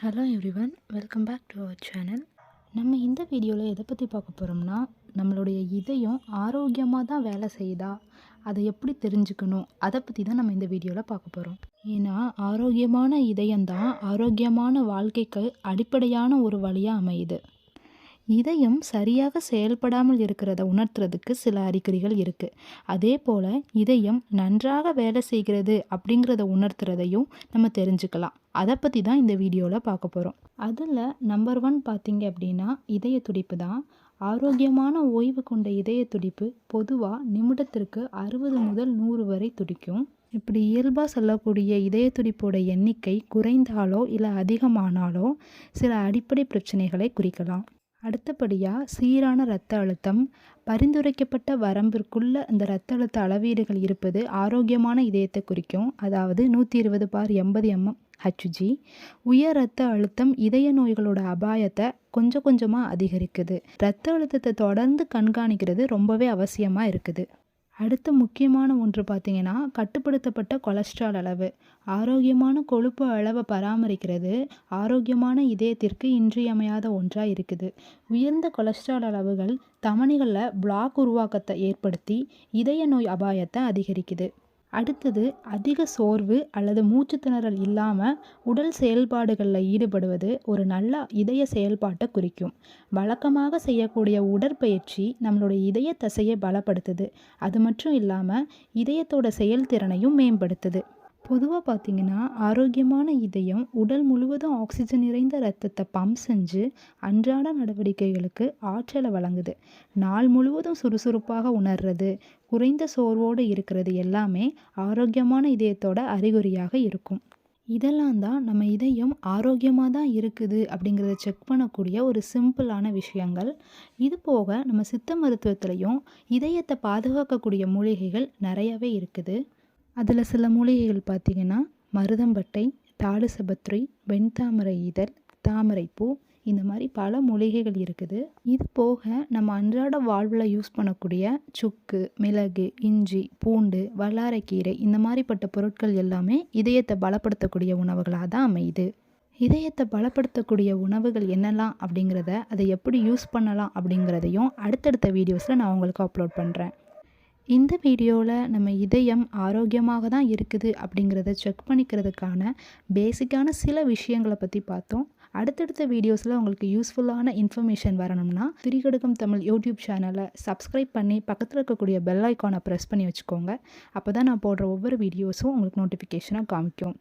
Hello everyone welcome back to our channel நம்ம இந்த வீடியோவில் எதை பற்றி பார்க்க போகிறோம்னா நம்மளுடைய இதயம் ஆரோக்கியமாக தான் வேலை செய்யுதா? அதை எப்படி தெரிஞ்சுக்கணும்? அதை பற்றி தான் நம்ம இந்த வீடியோவில் பார்க்க போகிறோம் ஏன்னா ஆரோக்கியமான இதயம்தான் ஆரோக்கியமான வாழ்க்கைக்கு அடிப்படையான ஒரு வழியாக அமையுது. இதயம் சரியாக செயல்படாமல் இருக்கிறத உணர்த்துறதுக்கு சில அறிகுறிகள் இருக்குது அதே போல் இதயம் நன்றாக வேலை செய்கிறது அப்படிங்கிறத உணர்த்துறதையும் நம்ம தெரிஞ்சுக்கலாம். அதை பற்றி தான் இந்த வீடியோவில் பார்க்க போகிறோம் அதில் நம்பர் ஒன் பார்த்தீங்க அப்படின்னா இதய துடிப்பு தான். ஆரோக்கியமான ஓய்வு கொண்ட இதய துடிப்பு பொதுவாக நிமிடத்திற்கு அறுபது முதல் நூறு வரை துடிக்கும். இப்படி இயல்பாக சொல்லக்கூடிய இதய துடிப்போட எண்ணிக்கை குறைந்தாலோ இல்லை அதிகமானாலோ சில அடிப்படை பிரச்சனைகளை குறிக்கலாம். அடுத்தபடியாக சீரான இரத்த அழுத்தம் பரிந்துரைக்கப்பட்ட வரம்பிற்குள்ள இந்த இரத்த அழுத்த அளவீடுகள் இருப்பது ஆரோக்கியமான இதயத்தை குறிக்கும். அதாவது நூற்றி இருபது பார் எண்பது எம்எம் ஹச்ஜி உயர் இரத்த அழுத்தம் இதய நோய்களோட அபாயத்தை கொஞ்சம் கொஞ்சமாக அதிகரிக்குது. இரத்த அழுத்தத்தை தொடர்ந்து கண்காணிக்கிறது ரொம்பவே அவசியமாக இருக்குது. அடுத்த முக்கியமான ஒன்று பார்த்திங்கன்னா கட்டுப்படுத்தப்பட்ட கொலஸ்ட்ரால் அளவு. ஆரோக்கியமான கொழுப்பு அளவை பராமரிக்கிறது ஆரோக்கியமான இதயத்திற்கு இன்றியமையாத ஒன்றாக இருக்குது. உயர்ந்த கொலஸ்ட்ரால் அளவுகள் தமனிகளில் பிளாக் உருவாக்கத்தை ஏற்படுத்தி இதய நோய் அபாயத்தை அதிகரிக்குது. அடுத்தது அதிக சோர்வு அல்லது மூச்சு திணறல் இல்லாமல் உடல் செயல்பாடுகளில் ஈடுபடுவது ஒரு நல்ல இதய செயல்பாட்டை குறிக்கும். வழக்கமாக செய்யக்கூடிய உடற்பயிற்சி நம்மளுடைய இதய தசையை பலப்படுத்துது. அது மட்டும் இல்லாமல் இதயத்தோட செயல்திறனையும் மேம்படுத்துது. பொதுவாக பார்த்திங்கன்னா ஆரோக்கியமான இதயம் உடல் முழுவதும் ஆக்சிஜன் நிறைந்த ரத்தத்தை பம்ப் செஞ்சு அன்றாட நடவடிக்கைகளுக்கு ஆற்றலை வழங்குது. நாள் முழுவதும் சுறுசுறுப்பாக உணர்றது குறைந்த சோர்வோடு இருக்கிறது எல்லாமே ஆரோக்கியமான இதயத்தோட அறிகுறியாக இருக்கும். இதெல்லாம் தான் நம்ம இதயம் ஆரோக்கியமாக தான் இருக்குது அப்படிங்கிறத செக் பண்ணக்கூடிய ஒரு சிம்பிளான விஷயங்கள். இது போக நம்ம சித்த மருத்துவத்துலேயும் இதயத்தை பாதுகாக்கக்கூடிய மூலிகைகள் நிறையவே இருக்குது. அதில் சில மூலிகைகள் பார்த்திங்கன்னா மருதம்பட்டை தாலுசபத்ரி வெண்தாமரை இதழ் தாமரைப்பூ இந்த மாதிரி பல மூலிகைகள் இருக்குது. இது போக நம்ம அன்றாட வாழ்வில் யூஸ் பண்ணக்கூடிய சுக்கு மிளகு இஞ்சி பூண்டு வல்லாரைக்கீரை இந்த மாதிரிப்பட்ட பொருட்கள் எல்லாமே இதயத்தை பலப்படுத்தக்கூடிய உணவுகளாக தான் அமையுது. இதயத்தை பலப்படுத்தக்கூடிய உணவுகள் என்னெல்லாம் அப்படிங்கிறத அதை எப்படி யூஸ் பண்ணலாம் அப்படிங்கிறதையும் அடுத்தடுத்த வீடியோஸில் நான் உங்களுக்கு அப்லோட் பண்ணுறேன் இந்த வீடியோவில் நம்ம இதயம் ஆரோக்கியமாக தான் இருக்குது அப்படிங்கிறத செக் பண்ணிக்கிறதுக்கான பேசிக்கான சில விஷயங்களை பற்றி பார்த்தோம். அடுத்தடுத்த வீடியோஸில் உங்களுக்கு யூஸ்ஃபுல்லான இன்ஃபர்மேஷன் வரணும்னா திரிகடுக்கம் தமிழ் யூடியூப் சேனலை சப்ஸ்கிரைப் பண்ணி பக்கத்தில் இருக்கக்கூடிய பெல் ஐக்கானை ப்ரெஸ் பண்ணி வச்சுக்கோங்க. அப்போ தான் நான் போடுற ஒவ்வொரு வீடியோஸும் உங்களுக்கு நோட்டிஃபிகேஷனாக காமிக்கும்.